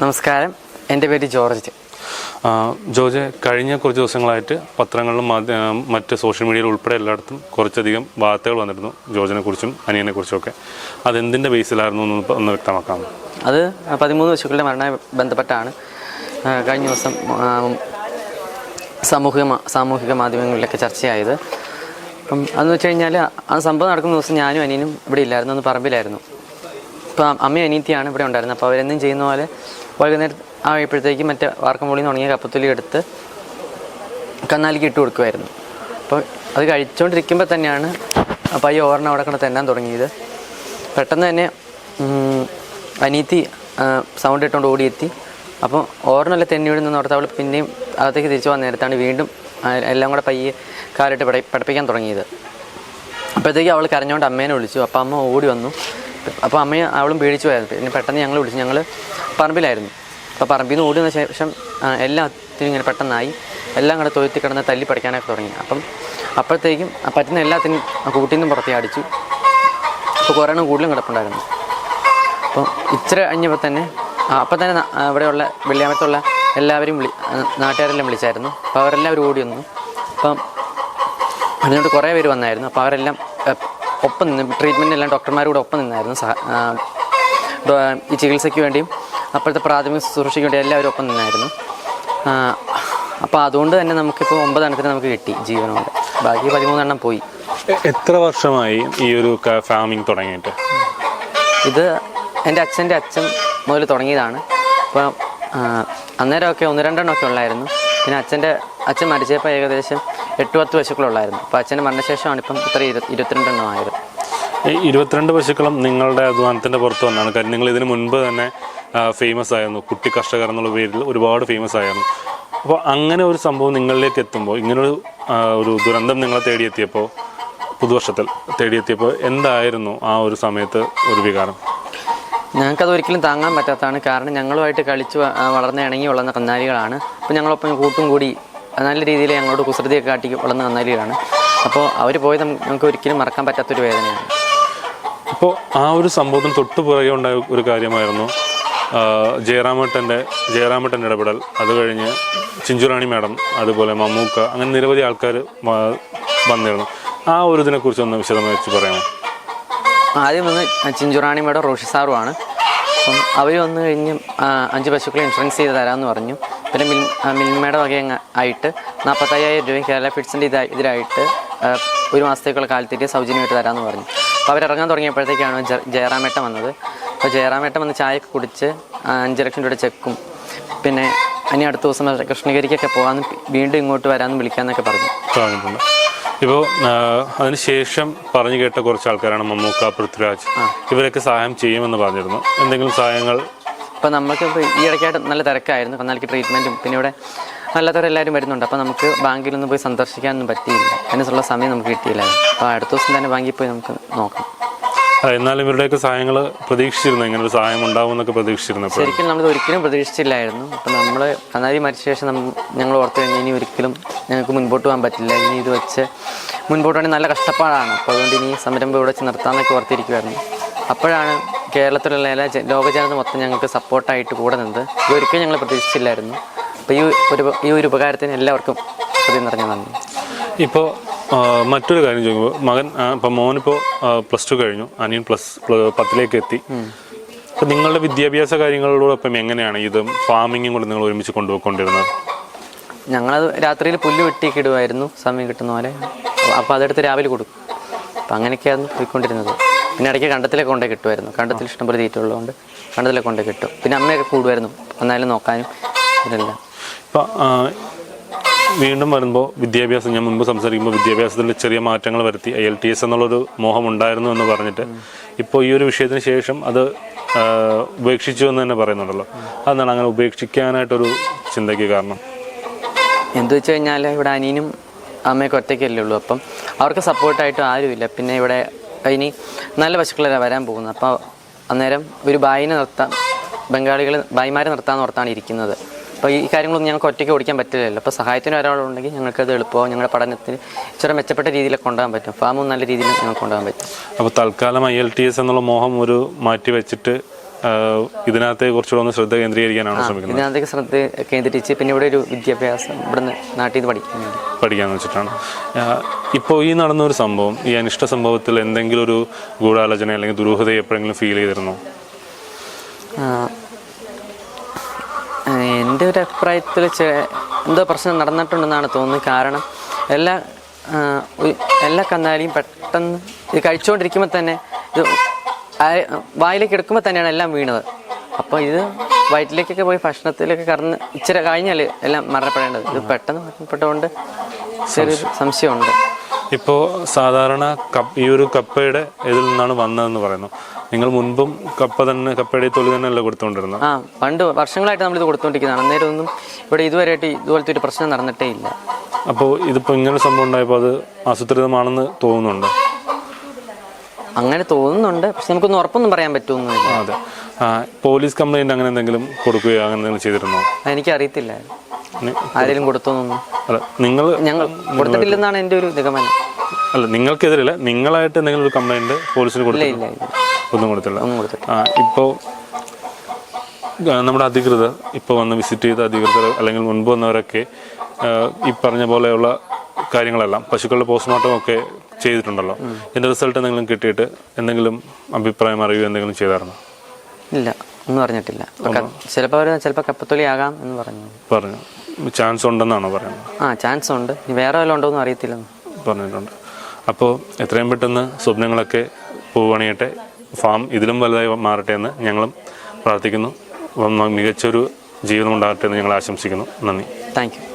നമസ്കാരം. എന്റെ പേര് ജോർജ്. ജോർജ് കഴിഞ്ഞ കുറച്ച് ദിവസങ്ങളായിട്ട് പത്രങ്ങളിലും മറ്റ് സോഷ്യൽ മീഡിയയിൽ ഉൾപ്പെടെ എല്ലായിടത്തും കുറച്ചധികം വാർത്തകൾ വന്നിരുന്നു ജോർജിനെ കുറിച്ചും അനിയനെ കുറിച്ചും ഒക്കെ അതെന്തിന്റെ ബേസിലായിരുന്നു എന്ന് ഒന്ന് വ്യക്തമാക്കാം. വ്യക്തമാക്കാമോ അത് പതിമൂന്ന് പശുക്കളുടെ മരണ ബന്ധപ്പെട്ടാണ്. കഴിഞ്ഞ ദിവസം സാമൂഹിക സാമൂഹിക മാധ്യമങ്ങളിലൊക്കെ ചർച്ചയായത്. അപ്പം അതെന്ന് വെച്ച് കഴിഞ്ഞാൽ ആ സംഭവം നടക്കുന്ന ദിവസം ഞാനും അനിയനും ഇവിടെ ഇല്ലായിരുന്നു എന്ന് പറമ്പിലായിരുന്നു. ഇപ്പം അമ്മയും അനിയത്തിയാണ് ഇവിടെ ഉണ്ടായിരുന്നത്. അപ്പോൾ അവരെന്നും ചെയ്യുന്ന പോലെ വൈകുന്നേരം ആയപ്പോഴത്തേക്ക് മറ്റേ വാർക്കം പൊളിന്ന് തുടങ്ങിയ കപ്പത്തൊലി എടുത്ത് കന്നാലിക്ക് ഇട്ട് കൊടുക്കുമായിരുന്നു അപ്പോൾ അത് കഴിച്ചുകൊണ്ടിരിക്കുമ്പോൾ തന്നെയാണ് അപ്പോൾ പയ്യ ഓർണ അവിടെ കൊണ്ട് തന്നാൻ തുടങ്ങിയത്. പെട്ടെന്ന് തന്നെ അനീത്തി സൗണ്ട് ഇട്ടുകൊണ്ട് ഓടിയെത്തി. അപ്പോൾ ഓർണല്ല തെന്നിയോട് നിന്ന് ഓർത്ത് അവൾ പിന്നെയും അകത്തേക്ക് തിരിച്ചു വന്ന നേരത്താണ് വീണ്ടും എല്ലാം കൂടെ പയ്യെ കാലിട്ട് പട പഠിപ്പിക്കാൻ തുടങ്ങിയത്. അപ്പോഴത്തേക്ക് അവൾ കരഞ്ഞുകൊണ്ട് അമ്മേനെ വിളിച്ചു. അപ്പോൾ അമ്മ ഓടി വന്നു. അപ്പോൾ അമ്മയും അവളും പേടിച്ചു പോയായിരുന്നു പിന്നെ പെട്ടെന്ന് ഞങ്ങൾ വിളിച്ചു ഞങ്ങൾ പറമ്പിലായിരുന്നു. അപ്പോൾ പറമ്പിൽ നിന്ന് ഓടി ശേഷം എല്ലാത്തിനും ഇങ്ങനെ പെട്ടെന്നായി. എല്ലാം കൂടെ തൊഴുത്തി കിടന്ന് തല്ലി പഠിക്കാനൊക്കെ തുടങ്ങി. അപ്പം അപ്പോഴത്തേക്കും പറ്റുന്ന എല്ലാത്തിനും കൂട്ടിൽ നിന്നും പുറത്തേ അടിച്ചു. അപ്പോൾ കുറേ കൂടുതലും കിടപ്പുണ്ടായിരുന്നു. അപ്പം ഇച്ചിരി കഴിഞ്ഞപ്പോൾ തന്നെ അപ്പോൾ അപ്പം തന്നെ ഇവിടെയുള്ള വെള്ളിയാമത്തുള്ള എല്ലാവരും വിളി നാട്ടുകാരെല്ലാം വിളിച്ചായിരുന്നു. അപ്പോൾ അവരെല്ലാവരും ഓടി വന്നു. അപ്പം അതിനോട് കുറേ പേര് വന്നായിരുന്നു. അപ്പോൾ അവരെല്ലാം ഒപ്പം നിന്ന് ട്രീറ്റ്മെന്റ് എല്ലാം ഡോക്ടർമാരോട് ഒപ്പം നിന്നായിരുന്നു ഈ ചികിത്സയ്ക്ക് വേണ്ടിയും അപ്പോഴത്തെ പ്രാഥമിക ശുശ്രൂഷയ്ക്ക് വേണ്ടി എല്ലാവരും ഒപ്പം നിന്നായിരുന്നു. അപ്പോൾ അതുകൊണ്ട് തന്നെ നമുക്കിപ്പോൾ ഒമ്പതെണ്ണത്തിന് നമുക്ക് കിട്ടി ജീവനോടെ. ബാക്കി പതിമൂന്നെണ്ണം പോയി. എത്ര വർഷമായി ഈ ഒരു ഫാമിംഗ് തുടങ്ങിയിട്ട്? ഇത് എന്റെ അച്ഛന്റെ അച്ഛൻ മുതൽ തുടങ്ങിയതാണ്. അപ്പോൾ അന്നേരമൊക്കെ ഒന്ന് രണ്ടെണ്ണമൊക്കെ ഉള്ളായിരുന്നു. പിന്നെ അച്ഛന്റെ അച്ഛൻ മരിച്ചപ്പോൾ ഏകദേശം എട്ട് പത്ത് പശുക്കളുള്ളായിരുന്നു അപ്പോൾ അച്ഛന്റെ മരണശേഷമാണ് ഇപ്പം ഇത്ര ഇരു ഇരുപത്തിരണ്ടെണ്ണം ആയത്. ഈ ഇരുപത്തിരണ്ട് പശുക്കളും നിങ്ങളുടെ അധ്വാനത്തിന്റെ പുറത്ത് വന്നാണ്. കാര്യം നിങ്ങൾ ഇതിന് മുൻപ് തന്നെ ഫേമസ് ആയിരുന്നു. കുട്ടി കർഷകർ എന്നുള്ള പേരിൽ ഒരുപാട് ഫേമസ് ആയിരുന്നു. അപ്പോൾ അങ്ങനെ ഒരു സംഭവം നിങ്ങളിലേക്ക് എത്തുമ്പോൾ ഇങ്ങനൊരു ഒരു ദുരന്തം നിങ്ങളെ തേടിയെത്തിയപ്പോൾ പുതുവർഷത്തിൽ തേടിയെത്തിയപ്പോൾ എന്തായിരുന്നു ആ ഒരു സമയത്ത് ഒരു വികാരം? ഞങ്ങൾക്കത് ഒരിക്കലും താങ്ങാൻ പറ്റാത്തതാണ്. കാരണം ഞങ്ങളുമായിട്ട് കളിച്ച് വളർന്ന ഇണങ്ങി വളർന്ന കന്നാലികളാണ് അപ്പോൾ ഞങ്ങളൊപ്പം കൂട്ടും കൂടി നല്ല രീതിയിൽ ഞങ്ങളോട് കുസൃതിയൊക്കെ കാട്ടി വളർന്ന നന്നാലിയാണ് അപ്പോൾ അവർ പോയത് നമുക്ക് ഒരിക്കലും മറക്കാൻ പറ്റാത്തൊരു വേദനയാണ്. അപ്പോൾ ആ ഒരു സംഭവത്തിന് തൊട്ട് പുറകെ ഉണ്ടായ ഒരു കാര്യമായിരുന്നു. ജയറാമേട്ടന്റെ ജയറാമേട്ടന്റെ ഇടപെടൽ. അത് കഴിഞ്ഞ് ചിഞ്ചുറാണി മാഡം അതുപോലെ മമ്മൂക്ക അങ്ങനെ നിരവധി ആൾക്കാർ വന്നിരുന്നു. ആ ഒരു ഇതിനെക്കുറിച്ച് ഒന്ന് വിശദമായി വെച്ച് പറയാമോ? ആദ്യം വന്ന് ചിഞ്ചുറാണി മാഡം റോഷി സാറുമാണ്. അപ്പം അവർ വന്നു കഴിഞ്ഞ് അഞ്ച് പശുക്കളെ ഇൻഷുറൻസ് ചെയ്ത് തരാമെന്ന് പറഞ്ഞു. പിന്നെ മിൽ മിൽമയുടെ വക ആയിട്ട് നാൽപ്പത്തയ്യായിരം രൂപ കേരള ഫിഡ്സിന്റെ ഇതായി ഇതിലായിട്ട് ഒരു മാസത്തേക്കുള്ള കാലത്തേക്ക് സൗജന്യമായിട്ട് തരാമെന്ന് പറഞ്ഞു. അപ്പോൾ അവരിറങ്ങാൻ തുടങ്ങിയപ്പോഴത്തേക്കാണ് ജ- ജയറാമേട്ടൻ വന്നത്. അപ്പോൾ ജയറാമേട്ടൻ വന്ന് ചായയൊക്കെ കുടിച്ച് അഞ്ച് ലക്ഷം രൂപയുടെ ചെക്കും. പിന്നെ ഇനി അടുത്ത ദിവസം കൃഷ്ണഗിരിക്കൊക്കെ പോകാമെന്ന് വീണ്ടും ഇങ്ങോട്ട് വരാമെന്ന് വിളിക്കാമെന്നൊക്കെ പറഞ്ഞു. ഇപ്പോൾ അതിനുശേഷം പറഞ്ഞു കേട്ട കുറച്ച് ആൾക്കാരാണ് മമ്മൂക്ക പൃഥ്വിരാജ്. ഇവരൊക്കെ സഹായം ചെയ്യുമെന്ന് പറഞ്ഞിരുന്നു. എന്തെങ്കിലും സഹായങ്ങൾ? അപ്പോൾ നമുക്ക് ഈ ഇടയ്ക്കായിട്ട് നല്ല തിരക്കായിരുന്നു. കന്നാലിക്ക് ട്രീറ്റ്മെന്റും പിന്നെ ഇവിടെ അല്ലാത്തവരെല്ലാവരും വരുന്നുണ്ട്. അപ്പോൾ നമുക്ക് ബാങ്കിൽ ബാങ്കിലൊന്നും പോയി സന്ദർശിക്കാനൊന്നും പറ്റിയില്ല. അതിനുള്ള സമയം നമുക്ക് കിട്ടിയില്ല. അപ്പോൾ അടുത്ത ദിവസം തന്നെ ബാങ്കിൽ പോയി നമുക്ക് നോക്കാം. എന്നാലും ഇവരുടെയൊക്കെ സഹായങ്ങൾ പ്രതീക്ഷിച്ചിരുന്നു. ഇങ്ങനെ ഒരു സഹായം ഉണ്ടാവും എന്നൊക്കെ പ്രതീക്ഷിച്ചിരുന്നു ശരിക്കും നമ്മൾ ഒരിക്കലും പ്രതീക്ഷിച്ചില്ലായിരുന്നു. അപ്പോൾ നമ്മൾ കന്നാരി മരിച്ച ശേഷം ഞങ്ങൾ ഓർത്ത് കഴിഞ്ഞാൽ ഇനി ഒരിക്കലും ഞങ്ങൾക്ക് മുൻപോട്ട് പോകാൻ പറ്റില്ല. ഇനി ഇത് വെച്ച് മുൻപോട്ട് വേണമെങ്കിൽ നല്ല കഷ്ടപ്പാടാണ്. അപ്പോൾ അതുകൊണ്ട് ഇനി സംരംഭം ഇവിടെ വെച്ച് നിർത്താമെന്നൊക്കെ ഓർത്തിരിക്കുമായിരുന്നു അപ്പോഴാണ് കേരളത്തിലുള്ള എല്ലാ ലോകജനത മൊത്തം ഞങ്ങൾക്ക് സപ്പോർട്ടായിട്ട് കൂടെ നിന്നത്. ഇതൊരിക്കലും ഞങ്ങൾ പ്രതീക്ഷിച്ചില്ലായിരുന്നു. അപ്പോൾ ഈ ഒരു ഈ ഒരു ഉപകാരത്തിന് എല്ലാവർക്കും ഹൃദയം നിറഞ്ഞ നന്ദി. ഇപ്പോൾ മറ്റൊരു കാര്യം ചോദിക്കുമ്പോൾ മകൻ ഇപ്പം മോനിപ്പോൾ പ്ലസ് ടു കഴിഞ്ഞു. അനിയൻ പ്ലസ് പത്തിലേക്ക് എത്തി. അപ്പം നിങ്ങളുടെ വിദ്യാഭ്യാസ കാര്യങ്ങളോടൊപ്പം എങ്ങനെയാണ് ഇത് ഫാമിങ്ങും കൂടെ നിങ്ങൾ ഒരുമിച്ച് കൊണ്ടുപോയിക്കൊണ്ടിരുന്നത്? ഞങ്ങളത് രാത്രിയിൽ പുല്ല് വെട്ടിയൊക്കെ ഇടുമായിരുന്നു സമയം കിട്ടുന്ന പോലെ. അപ്പോൾ അതെടുത്ത് രാവിലെ കൊടുക്കും. അപ്പം അങ്ങനെയൊക്കെയായിരുന്നു പോയിക്കൊണ്ടിരുന്നത്. പിന്നെ ഇടയ്ക്ക് കണ്ടത്തിലൊക്കെ കൊണ്ടേ കിട്ടുമായിരുന്നു കണ്ടത്തിൽ ഇഷ്ടംപോലെ തീറ്റ ഉള്ളതുകൊണ്ട് കണ്ടത്തിലൊക്കെ കൊണ്ടേ കിട്ടും. പിന്നെ അമ്മയൊക്കെ കൂടുമായിരുന്നു എന്നാലും നോക്കാനും ഇതെല്ലാം. ഇപ്പം വീണ്ടും വരുമ്പോൾ വിദ്യാഭ്യാസം ഞാൻ മുൻപ് സംസാരിക്കുമ്പോൾ വിദ്യാഭ്യാസത്തിൽ ചെറിയ മാറ്റങ്ങൾ വരുത്തി. എൽ ടി എസ് എന്നുള്ളൊരു മോഹം ഉണ്ടായിരുന്നു എന്ന് പറഞ്ഞിട്ട്. ഇപ്പോൾ ഈ ഒരു വിഷയത്തിന് ശേഷം അത് ഉപേക്ഷിച്ചു എന്ന് തന്നെ പറയുന്നുണ്ടല്ലോ. അതാണ് അങ്ങനെ ഉപേക്ഷിക്കാനായിട്ടൊരു ചിന്തയ്ക്ക് കാരണം? എന്ത് വെച്ച് കഴിഞ്ഞാൽ ഇവിടെ അനിയനും അമ്മയൊക്കെ ഒറ്റയ്ക്കല്ലേ ഉള്ളൂ. അപ്പം അവർക്ക് സപ്പോർട്ടായിട്ട് ആരുമില്ല. പിന്നെ ഇവിടെ ഇനി നല്ല പശുക്കളെ വരാൻ പോകുന്നത്. അപ്പോൾ അന്നേരം ഒരു ബായിനെ നിർത്താൻ ബംഗാളികൾ ബായിമാരെ നിർത്താമെന്ന് ഓർത്താണ് ഇരിക്കുന്നത്. അപ്പോൾ ഈ കാര്യങ്ങളൊന്നും ഞങ്ങൾക്ക് ഒറ്റയ്ക്ക് ഓടിക്കാൻ പറ്റില്ലല്ലോ. അപ്പോൾ സഹായത്തിന് ഒരാളുണ്ടെങ്കിൽ ഞങ്ങൾക്കത് എളുപ്പമാവും. ഞങ്ങളുടെ പഠനത്തിന് ഇച്ചിരി മെച്ചപ്പെട്ട രീതിയിലൊക്കെ കൊണ്ടുപോകാൻ പറ്റും. ഫാമും നല്ല രീതിയിൽ ഞങ്ങൾക്ക് കൊണ്ടുപോകാൻ പറ്റും. അപ്പോൾ തൽക്കാലം ഐ എൽ ടി എസ് എന്നുള്ള മോഹം ഒരു മാറ്റി വെച്ചിട്ട് ഇതിനകത്തെ കുറച്ചുകൂടെ ഒന്ന് ശ്രദ്ധ കേന്ദ്രീകരിക്കാനാണ് ശ്രമിക്കുന്നത്? ഇതിനകത്തേക്ക് ശ്രദ്ധ കേന്ദ്രീകരിച്ച് പിന്നെ ഇവിടെ ഒരു വിദ്യാഭ്യാസം ഇവിടുന്ന് നാട്ടിൽ നിന്ന് പഠിക്കാൻ പഠിക്കാന്ന് വെച്ചിട്ടാണ്. ഇപ്പോൾ ഈ നടന്ന ഒരു സംഭവം ഈ അനിഷ്ട സംഭവത്തിൽ എന്തെങ്കിലും ഒരു ഗൂഢാലോചന അല്ലെങ്കിൽ ദുരൂഹത എപ്പോഴെങ്കിലും ഫീൽ ചെയ്തിരുന്നോ? എന്റെ ഒരു അഭിപ്രായത്തിൽ എന്തോ പ്രശ്നം നടന്നിട്ടുണ്ടെന്നാണ് തോന്നുന്നത്. കാരണം എല്ലാ എല്ലാ കന്നാലിയും പെട്ടെന്ന് ഇത് കഴിച്ചുകൊണ്ടിരിക്കുമ്പോൾ തന്നെ ഇത് വായിലേക്ക് എടുക്കുമ്പോൾ തന്നെയാണ് എല്ലാം വീണത്. അപ്പോൾ ഇത് വയറ്റിലേക്കൊക്കെ പോയി ഭക്ഷണത്തിലൊക്കെ കറന്ന് ഇച്ചിരി കഴിഞ്ഞാൽ എല്ലാം മരണപ്പെടേണ്ടത്. ഇത് പെട്ടെന്ന് മരണപ്പെട്ടതുകൊണ്ട് ചെറിയൊരു സംശയമുണ്ട്. ഇപ്പോൾ സാധാരണ കപ്പ് ഈ ഒരു കപ്പയുടെ ഇതിൽ നിന്നാണ് വന്നതെന്ന് പറയുന്നു. നിങ്ങൾ മുൻപും കപ്പ തന്നെ കപ്പയുടെ തന്നെ അല്ല കൊടുത്തുകൊണ്ടിരുന്നത് ആ പണ്ട് വർഷങ്ങളായിട്ട് നമ്മളിത് കൊടുത്തുകൊണ്ടിരിക്കുന്നതാണ് അന്നേരം ഒന്നും ഇവിടെ ഇതുവരെയായിട്ട് ഇതുപോലത്തെ ഒരു പ്രശ്നം നടന്നിട്ടേ ഇല്ല. അപ്പോൾ ഇതിപ്പോൾ ഇങ്ങനെ സംഭവം ഉണ്ടായപ്പോൾ അത് ആസൂത്രിതമാണെന്ന് തോന്നുന്നുണ്ട്? അങ്ങനെ തോന്നുന്നുണ്ട്. പക്ഷെ നമുക്കൊന്നും ഉറപ്പൊന്നും പറയാൻ പറ്റുമെന്നില്ല അതെ. പോലീസ് കംപ്ലൈന്റ് അങ്ങനെ എന്തെങ്കിലും കൊടുക്കുകയോ അങ്ങനെ എന്തെങ്കിലും ചെയ്തിരുന്നോ? എനിക്ക് അറിയത്തില്ല നി- ആരെങ്കിലും കൊടുത്തോന്നൊന്നും അല്ല നിങ്ങൾ ഞങ്ങൾ കൊടുത്തിട്ടില്ലെന്നാണ് എന്റെ ഒരു നിഗമനം. അല്ല നിങ്ങൾക്കെതിരല്ല നിങ്ങളായിട്ട് എന്തെങ്കിലും ഒരു കംപ്ലൈന്റ് പോലീസിന് കൊടുത്തില്ല ഒന്നും കൊടുത്തില്ല ഇപ്പോ ആ ഇപ്പോൾ നമ്മുടെ അധികൃതർ ഇപ്പോൾ വന്ന് വിസിറ്റ് ചെയ്ത അധികൃതർ അല്ലെങ്കിൽ മുൻപ് വന്നവരൊക്കെ ഈ പറഞ്ഞ പോലെയുള്ള കാര്യങ്ങളെല്ലാം പശുക്കളുടെ പോസ്റ്റ്മോർട്ടം ഒക്കെ ചെയ്തിട്ടുണ്ടല്ലോ. ഇതിന്റെ റിസൾട്ട് എന്തെങ്കിലും കിട്ടിയിട്ട് എന്തെങ്കിലും അഭിപ്രായം അറിയുകയോ എന്തെങ്കിലും ചെയ്തായിരുന്നു? ഇല്ല ഒന്നും അറിഞ്ഞിട്ടില്ല. ചിലപ്പോൾ അവർ ചിലപ്പോൾ കപ്പത്തൊലി ആകാം എന്ന് പറഞ്ഞു. പറഞ്ഞു. ചാൻസ് ഉണ്ടെന്നാണോ പറയുന്നത്? ആ ചാൻസ് ഉണ്ട്. വേറെ വല്ലതും ഉണ്ടോ എന്ന് അറിയത്തില്ലെന്ന്. പറഞ്ഞിട്ടുണ്ട്. അപ്പോൾ എത്രയും പെട്ടെന്ന് സ്വപ്നങ്ങളൊക്കെ പൂവണിയട്ടെ. ഫാം ഇതിലും വലുതായി മാറട്ടെ എന്ന് ഞങ്ങളും പ്രാർത്ഥിക്കുന്നു. മികച്ചൊരു ജീവിതം ഉണ്ടാകട്ടെ എന്ന് ഞങ്ങൾ ആശംസിക്കുന്നു. നന്ദി. Thank you